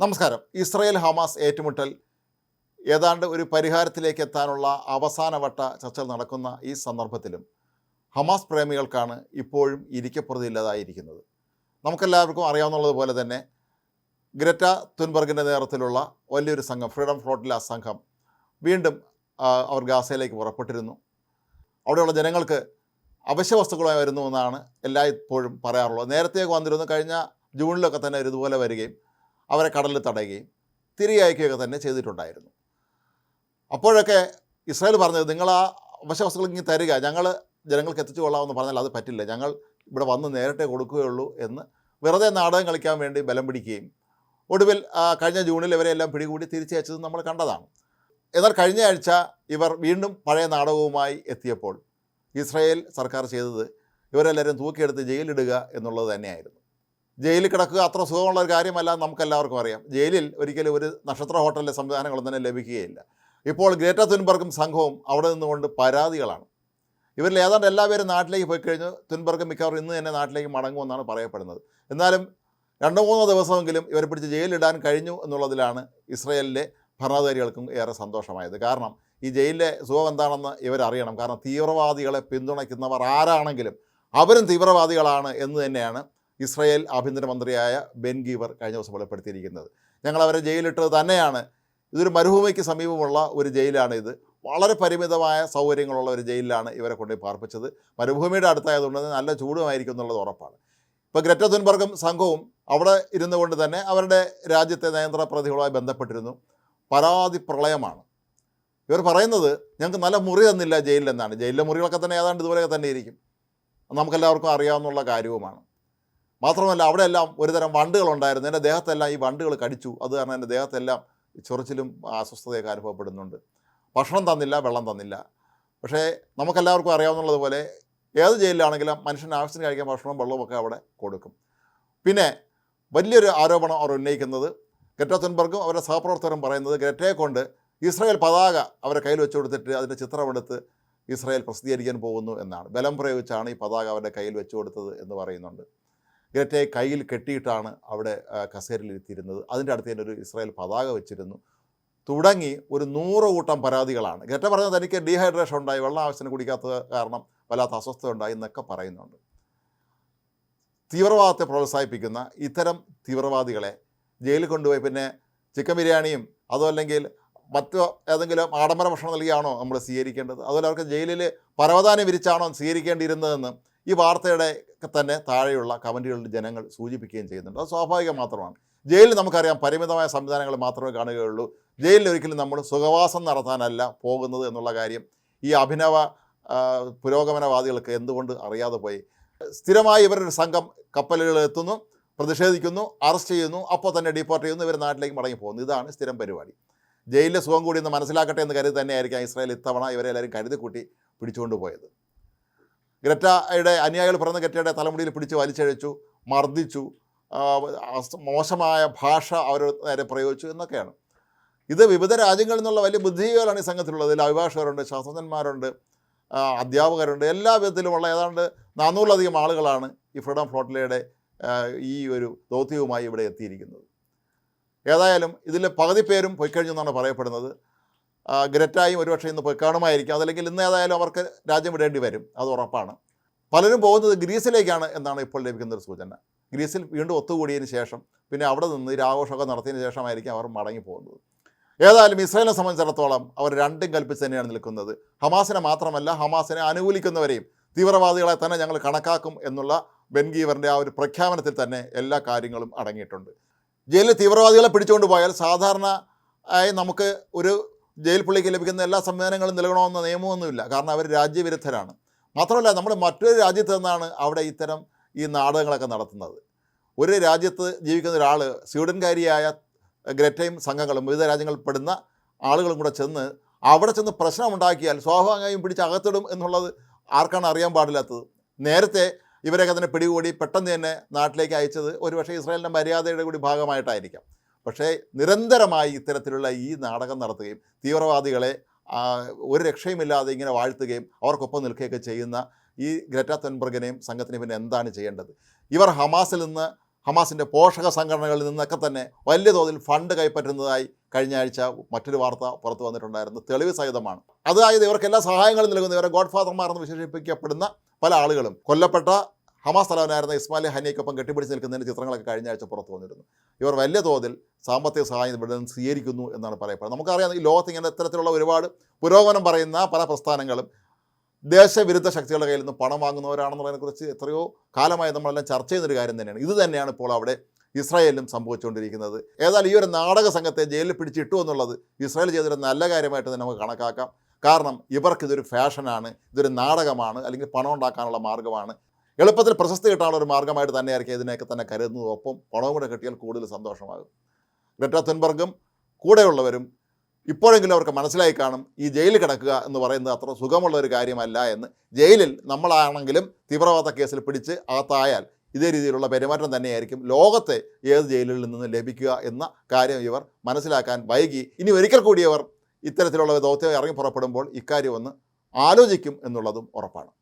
നമസ്കാരം. Israel Hamas ഏറ്റുമുട്ടൽ ഏതാണ്ട് ഒരു പരിഹാരത്തിലേക്ക് എത്താനുള്ള അവസാനവട്ട ചർച്ചകൾ നടക്കുന്ന ഈ സന്ദർഭത്തിലും ഹമാസ് പ്രേമികൾക്കാണ് ഇപ്പോഴും ഇരിക്കപ്പുറതില്ലാതായിരിക്കുന്നത് നമുക്കെല്ലാവർക്കും അറിയാവുന്നതുപോലെ തന്നെ ഗ്രറ്റ തുൻബർഗിന്റെ നേതൃത്വത്തിലുള്ള വലിയൊരു സംഘം ഫ്രീഡം ഫ്ലോട്ടിലെ സംഘം വീണ്ടും അവർ ഗാസയിലേക്ക് പുറപ്പെട്ടിരുന്നു. അവിടെയുള്ള ജനങ്ങൾക്ക് അവശ്യ വസ്തുക്കളുമായി വരുന്നു എന്നാണ് എല്ലായ്പ്പോഴും പറയാറുള്ളത്. നേരത്തെയൊക്കെ വന്നിരുന്നു കഴിഞ്ഞ ജൂണിലൊക്കെ തന്നെ ഇതുപോലെ വരികയും അവരെ കടലിൽ തടയുകയും തിരികെ അയക്കുകയൊക്കെ തന്നെ ചെയ്തിട്ടുണ്ടായിരുന്നു. അപ്പോഴൊക്കെ ഇസ്രായേൽ പറഞ്ഞത് നിങ്ങൾ ആ വശവസ്തുക്കൾ ഇങ്ങനെ തരിക. ഞങ്ങൾ ജനങ്ങൾക്ക് എത്തിച്ചു കൊള്ളാമെന്ന് പറഞ്ഞാൽ അത് പറ്റില്ല. ഞങ്ങൾ ഇവിടെ വന്ന് നേരിട്ടേ കൊടുക്കുകയുള്ളൂ എന്ന് വെറുതെ നാടകം കളിക്കാൻ വേണ്ടി ബലം പിടിക്കുകയും ഒടുവിൽ കഴിഞ്ഞ ജൂണിൽ ഇവരെല്ലാം പിടികൂടി തിരിച്ചയച്ചത് നമ്മൾ കണ്ടതാണ്. എന്നാൽ കഴിഞ്ഞ ആഴ്ച ഇവർ വീണ്ടും പഴയ നാടകവുമായി എത്തിയപ്പോൾ ഇസ്രായേൽ സർക്കാർ ചെയ്തത് ഇവരെല്ലാവരും തൂക്കിയെടുത്ത് ജയിലിടുക എന്നുള്ളത് തന്നെയായിരുന്നു. ജയിലിൽ കിടക്കുക അത്ര സുഖമുള്ള ഒരു കാര്യമല്ല നമുക്കെല്ലാവർക്കും അറിയാം. ജയിലിൽ ഒരിക്കലും ഒരു നക്ഷത്ര ഹോട്ടലിലെ സംവിധാനങ്ങളൊന്നും തന്നെ ലഭിക്കുകയില്ല. ഇപ്പോൾ ഗ്രേറ്റ തുൻബർഗും സംഘവും അവിടെ നിന്നുകൊണ്ട് പരാതികളാണ്. ഇവരിൽ ഏതാണ്ട് എല്ലാവരും നാട്ടിലേക്ക് പോയി കഴിഞ്ഞു. തുൻബർഗ് മിക്കവാറും ഇന്ന് തന്നെ നാട്ടിലേക്ക് മടങ്ങുമെന്നാണ് പറയപ്പെടുന്നത്. എന്നാലും രണ്ടോ മൂന്നോ ദിവസമെങ്കിലും ഇവരെ പിടിച്ച് ജയിലിടാൻ കഴിഞ്ഞു എന്നുള്ളതിലാണ് ഇസ്രയേലിലെ ഭരണാധികാരികൾക്കും ഏറെ സന്തോഷമായത്. കാരണം ഈ ജയിലിലെ സുഖം എന്താണെന്ന് ഇവരറിയണം. കാരണം തീവ്രവാദികളെ പിന്തുണയ്ക്കുന്നവർ ആരാണെങ്കിലും അവരും തീവ്രവാദികളാണ് എന്ന് തന്നെയാണ് ഇസ്രയേൽ ആഭ്യന്തരമന്ത്രിയായ ബെൻ ഗീവർ കഴിഞ്ഞ ദിവസം വെളിപ്പെടുത്തിയിരിക്കുന്നത്. ഞങ്ങൾ അവരെ ജയിലിട്ടത് തന്നെയാണ്. ഇതൊരു മരുഭൂമിക്ക് സമീപമുള്ള ഒരു ജയിലാണ് ഇത് വളരെ പരിമിതമായ സൗകര്യങ്ങളുള്ള ഒരു ജയിലിലാണ് ഇവരെ കൊണ്ടുപോയി പാർപ്പിച്ചത്. മരുഭൂമിയുടെ അടുത്തായതുകൊണ്ട് നല്ല ചൂടുമായിരിക്കും എന്നുള്ളത് ഉറപ്പാണ്. ഇപ്പോൾ ഗ്രറ്റ തുൻബർഗും സംഘവും അവിടെ ഇരുന്നു കൊണ്ട് തന്നെ അവരുടെ രാജ്യത്തെ നയന്ത്ര പ്രതികളുമായി ബന്ധപ്പെട്ടിരുന്നു. പരാതി പ്രളയമാണ്. ഇവർ പറയുന്നത് ഞങ്ങൾക്ക് നല്ല മുറി തന്നില്ല ജയിലിലെന്നാണ് ജയിലിലെ മുറികളൊക്കെ തന്നെ ഏതാണ്ട് ഇതുപോലെയൊക്കെ തന്നെ ഇരിക്കും നമുക്കെല്ലാവർക്കും അറിയാവുന്നുള്ള കാര്യവുമാണ്. മാത്രമല്ല അവിടെയെല്ലാം ഒരുതരം വണ്ടുകളുണ്ടായിരുന്നു എന്റെ ദേഹത്തെല്ലാം ഈ വണ്ടുകൾ കടിച്ചു. അത് കാരണം എന്റെ ദേഹത്തെല്ലാം ചൊറിച്ചിലും അസ്വസ്ഥതയൊക്കെ അനുഭവപ്പെടുന്നുണ്ട്. ഭക്ഷണം തന്നില്ല വെള്ളം തന്നില്ല. പക്ഷേ നമുക്കെല്ലാവർക്കും അറിയാവുന്നതുപോലെ ഏത് ജയിലിലാണെങ്കിലും മനുഷ്യന് ആവശ്യത്തിന് കഴിക്കാൻ ഭക്ഷണവും വെള്ളവും ഒക്കെ അവിടെ കൊടുക്കും. പിന്നെ വലിയൊരു ആരോപണം അവർ ഉന്നയിക്കുന്നത് ഗ്രറ്റ തുൻബർഗും അവരുടെ സഹപ്രവർത്തകരും പറയുന്നത് ഗ്രറ്റയെ കൊണ്ട് ഇസ്രായേൽ പതാക അവരെ കയ്യിൽ വെച്ച് കൊടുത്തിട്ട് അതിന്റെ ചിത്രമെടുത്ത് ഇസ്രായേൽ പ്രസിദ്ധീകരിക്കാൻ പോകുന്നു എന്നാണ്. ബലം പ്രയോഗിച്ചാണ് ഈ പതാക അവരുടെ കയ്യിൽ വെച്ചു കൊടുത്തത് എന്ന് പറയുന്നുണ്ട്. ഗ്രറ്റയെ കയ്യിൽ കെട്ടിയിട്ടാണ് അവിടെ കസേരയിലിരുത്തിയിരുന്നത് അതിന്റെ അടുത്ത് തന്നെ ഒരു ഇസ്രായേൽ പതാക വെച്ചിരുന്നു. തുടങ്ങി ഒരു നൂറ് കൂട്ടം പരാതികളാണ്. ഗ്രറ്റ പറഞ്ഞത് എനിക്ക് ഡീഹൈഡ്രേഷൻ ഉണ്ടായി വെള്ളം ആവശ്യത്തിന് കുടിക്കാത്തത് കാരണം വല്ലാത്ത അസ്വസ്ഥത ഉണ്ടായി എന്നൊക്കെ പറയുന്നുണ്ട്. തീവ്രവാദത്തെ പ്രോത്സാഹിപ്പിക്കുന്ന ഇത്തരം തീവ്രവാദികളെ ജയിലിൽ കൊണ്ടുപോയി പിന്നെ ചിക്കൻ ബിരിയാണിയും അതോ അല്ലെങ്കിൽ മറ്റു ഏതെങ്കിലും ആഡംബര ഭക്ഷണം നൽകിയാണോ നമ്മൾ സ്വീകരിക്കേണ്ടത്? അതുപോലെ അവർക്ക് ജയിലിൽ പരവധാനം വിരിച്ചാണോ സ്വീകരിക്കേണ്ടിയിരുന്നതെന്ന് ഈ വാർത്തയുടെ തന്നെ താഴെയുള്ള കമന്റുകളിൽ ജനങ്ങൾ സൂചിപ്പിക്കുകയും ചെയ്യുന്നുണ്ട്. അത് സ്വാഭാവികം മാത്രമാണ്. ജയിലിൽ നമുക്കറിയാം പരിമിതമായ സംവിധാനങ്ങൾ മാത്രമേ കാണുകയുള്ളൂ. ജയിലിൽ ഒരിക്കലും നമ്മൾ സുഖവാസം നടത്താനല്ല പോകുന്നത് എന്നുള്ള കാര്യം ഈ അഭിനവ പുരോഗമനവാദികൾക്ക് എന്തുകൊണ്ട് അറിയാതെ പോയി. സ്ഥിരമായി ഇവരുടെ സംഘം കപ്പലുകൾ എത്തുന്നു പ്രതിഷേധിക്കുന്നു അറസ്റ്റ് ചെയ്യുന്നു അപ്പോൾ തന്നെ ഡിപ്പോർട്ട് ചെയ്യുന്നു ഇവർ നാട്ടിലേക്ക് മടങ്ങി പോകുന്നു. ഇതാണ് സ്ഥിരം പരിപാടി. ജയിലിലെ സുഖം കൂടി ഒന്ന് മനസ്സിലാക്കട്ടെ എന്ന് കരുതി തന്നെയായിരിക്കാം ഇസ്രായേൽ ഇത്തവണ ഇവരെല്ലാവരും കരുതി കൂട്ടി പിടിച്ചുകൊണ്ട് പോയത്. ഗ്രറ്റയുടെ അനുയായികൾ പറഞ്ഞ ഗ്രറ്റയുടെ തലമുടിയിൽ പിടിച്ച് വലിച്ചഴച്ചു മർദ്ദിച്ചു മോശമായ ഭാഷ അവർ നേരെ പ്രയോഗിച്ചു എന്നൊക്കെയാണ്. ഇത് വിവിധ രാജ്യങ്ങളിൽ നിന്നുള്ള വലിയ ബുദ്ധിജീവികളാണ് ഈ സംഘത്തിലുള്ളത്. ഇതിൽ അഭിഭാഷകരുണ്ട് ശാസ്ത്രജ്ഞന്മാരുണ്ട് അധ്യാപകരുണ്ട് എല്ലാ വിധത്തിലുമുള്ള ഏതാണ്ട് നാനൂറിലധികം ആളുകളാണ് ഈ ഫ്രീഡം ഫ്ലോട്ടിലയുടെ ഈ ഒരു ദൗത്യവുമായി ഇവിടെ എത്തിയിരിക്കുന്നത്. ഏതായാലും ഇതിൽ പകുതി പേരും പോയിക്കഴിഞ്ഞെന്നാണ് പറയപ്പെടുന്നത്. ഗ്രറ്റായും ഒരുപക്ഷെ ഇന്ന് പോയി കാണുമായിരിക്കും. അതല്ലെങ്കിൽ ഇന്ന് ഏതായാലും അവർക്ക് രാജ്യം വിടേണ്ടി വരും. അത് ഉറപ്പാണ്. പലരും പോകുന്നത് ഗ്രീസിലേക്കാണ് എന്നാണ് ഇപ്പോൾ ലഭിക്കുന്ന ഒരു സൂചന. ഗ്രീസിൽ വീണ്ടും ഒത്തുകൂടിയതിന് ശേഷം പിന്നെ അവിടെ നിന്ന് ഈ ആഘോഷമൊക്കെ നടത്തിയതിന് ശേഷമായിരിക്കും അവർ മടങ്ങി പോകുന്നത്. ഏതായാലും ഇസ്രായേലിനെ സംബന്ധിച്ചിടത്തോളം അവർ രണ്ടും കൽപ്പിച്ച് തന്നെയാണ് നിൽക്കുന്നത്. ഹമാസിനെ മാത്രമല്ല ഹമാസിനെ അനുകൂലിക്കുന്നവരെയും തീവ്രവാദികളെ തന്നെ ഞങ്ങൾ കണക്കാക്കും എന്നുള്ള ബെൻഗീവറിന്റെ ആ ഒരു പ്രഖ്യാപനത്തിൽ തന്നെ എല്ലാ കാര്യങ്ങളും അടങ്ങിയിട്ടുണ്ട്. ജയിലിൽ തീവ്രവാദികളെ പിടിച്ചുകൊണ്ട് പോയാൽ സാധാരണ നമുക്ക് ഒരു ജയിൽ പുള്ളിക്ക് ലഭിക്കുന്ന എല്ലാ സംവിധാനങ്ങളും നൽകണമെന്ന നിയമമൊന്നുമില്ല. കാരണം അവർ രാജ്യവിരുദ്ധരാണ്. മാത്രമല്ല നമ്മൾ മറ്റൊരു രാജ്യത്ത് നിന്നാണ് അവിടെ ഇത്തരം ഈ നാടകങ്ങളൊക്കെ നടത്തുന്നത്. ഒരു രാജ്യത്ത് ജീവിക്കുന്ന ഒരാൾ സ്വീഡൻകാരിയായ ഗ്രറ്റയും സംഘങ്ങളും വിവിധ രാജ്യങ്ങളിൽ പെടുന്ന ആളുകളും കൂടെ ചെന്ന് അവിടെ ചെന്ന് പ്രശ്നമുണ്ടാക്കിയാൽ സ്വാഭാവികമായും പിടിച്ച് അകത്തിടും എന്നുള്ളത് ആർക്കാണ് അറിയാൻ പാടില്ലാത്തത്. നേരത്തെ ഇവരൊക്കെ തന്നെ പിടികൂടി പെട്ടെന്ന് തന്നെ നാട്ടിലേക്ക് അയച്ചത് ഒരുപക്ഷെ ഇസ്രായേലിന്റെ മര്യാദയുടെ കൂടി ഭാഗമായിട്ടായിരിക്കാം. പക്ഷേ നിരന്തരമായി ഇത്തരത്തിലുള്ള ഈ നാടകം നടത്തുകയും തീവ്രവാദികളെ ഒരു രക്ഷയുമില്ലാതെ ഇങ്ങനെ വാഴ്ത്തുകയും അവർക്കൊപ്പം നിൽക്കുകയൊക്കെ ചെയ്യുന്ന ഈ ഗ്രറ്റ തെൻബർഗിനെയും സംഘത്തിനെയും പിന്നെ എന്താണ് ചെയ്യേണ്ടത്? ഇവർ ഹമാസിൽ നിന്ന് ഹമാസിന്റെ പോഷക സംഘടനകളിൽ നിന്നൊക്കെ തന്നെ വലിയ തോതിൽ ഫണ്ട് കൈപ്പറ്റുന്നതായി കഴിഞ്ഞ ആഴ്ച മറ്റൊരു വാർത്ത പുറത്തു വന്നിട്ടുണ്ടായിരുന്നു. തെളിവ് സഹിതമാണ്. അതായത് ഇവർക്ക് എല്ലാ സഹായങ്ങളും നൽകുന്ന ഇവരെ ഗോഡ് ഫാദർമാർ എന്ന് വിശേഷിപ്പിക്കപ്പെടുന്ന പല ആളുകളും. കൊല്ലപ്പെട്ട ഹമാസ് തലവനായിരുന്ന ഇസ്മാലി ഹനിയക്കൊപ്പം കെട്ടിപ്പിടിച്ച് നിൽക്കുന്നതിന്റെ ചിത്രങ്ങളൊക്കെ കഴിഞ്ഞ ആഴ്ച പുറത്തു വന്നിരുന്നു. ഇവർ വലിയ തോതിൽ സാമ്പത്തിക സഹായം ഇവിടെ നിന്ന് സ്വീകരിക്കുന്നു എന്നാണ് പറയപ്പെടുന്നത്. നമുക്കറിയാം ഈ ലോകത്ത് ഇങ്ങനെ ഇത്തരത്തിലുള്ള ഒരുപാട് പുരോഗമനം പറയുന്ന പല പ്രസ്ഥാനങ്ങളും ദേശവിരുദ്ധ ശക്തികളുടെ കയ്യിൽ നിന്ന് പണം വാങ്ങുന്നവരാണെന്നുള്ളതിനെക്കുറിച്ച് എത്രയോ കാലമായി നമ്മളെല്ലാം ചർച്ച ചെയ്യുന്നൊരു കാര്യം തന്നെയാണ്. ഇത് തന്നെയാണ് ഇപ്പോൾ അവിടെ ഇസ്രായേലിലും സംഭവിച്ചുകൊണ്ടിരിക്കുന്നത്. ഏതായാലും ഈ ഒരു നാടക സംഘത്തെ ജയിലിൽ പിടിച്ചിട്ടു എന്നുള്ളത് ഇസ്രായേൽ ചെയ്തൊരു നല്ല കാര്യമായിട്ട് തന്നെ നമുക്ക് കണക്കാക്കാം. കാരണം ഇവർക്കിതൊരു ഫാഷനാണ് ഇതൊരു നാടകമാണ് അല്ലെങ്കിൽ പണം ഉണ്ടാക്കാനുള്ള മാർഗമാണ് എളുപ്പത്തിൽ പ്രശസ്തി കിട്ടാനുള്ള ഒരു മാർഗമായിട്ട് തന്നെയായിരിക്കും ഇതിനെയൊക്കെ തന്നെ കരുതുന്നത്. ഒപ്പം പണവും കൂടെ കിട്ടിയാൽ കൂടുതൽ സന്തോഷമാകും. ഗ്രറ്റ തുൻബർഗും കൂടെയുള്ളവരും ഇപ്പോഴെങ്കിലും അവർക്ക് മനസ്സിലായി കാണും ഈ ജയിലിൽ കിടക്കുക എന്ന് പറയുന്നത് അത്ര സുഖമുള്ള ഒരു കാര്യമല്ല എന്ന്. ജയിലിൽ നമ്മളാണെങ്കിലും തീവ്രവാദ കേസിൽ പിടിച്ച് അകത്തായാൽ ഇതേ രീതിയിലുള്ള പെരുമാറ്റം തന്നെയായിരിക്കും ലോകത്തെ ഏത് ജയിലിൽ നിന്ന് ലഭിക്കുക എന്ന കാര്യം ഇവർ മനസ്സിലാക്കാൻ വൈകി. ഇനി ഒരിക്കൽ കൂടി അവർ ഇത്തരത്തിലുള്ള ദൗത്യം ഇറങ്ങി പുറപ്പെടുമ്പോൾ ഇക്കാര്യം ഒന്ന് ആലോചിക്കും എന്നുള്ളതും ഉറപ്പാണ്.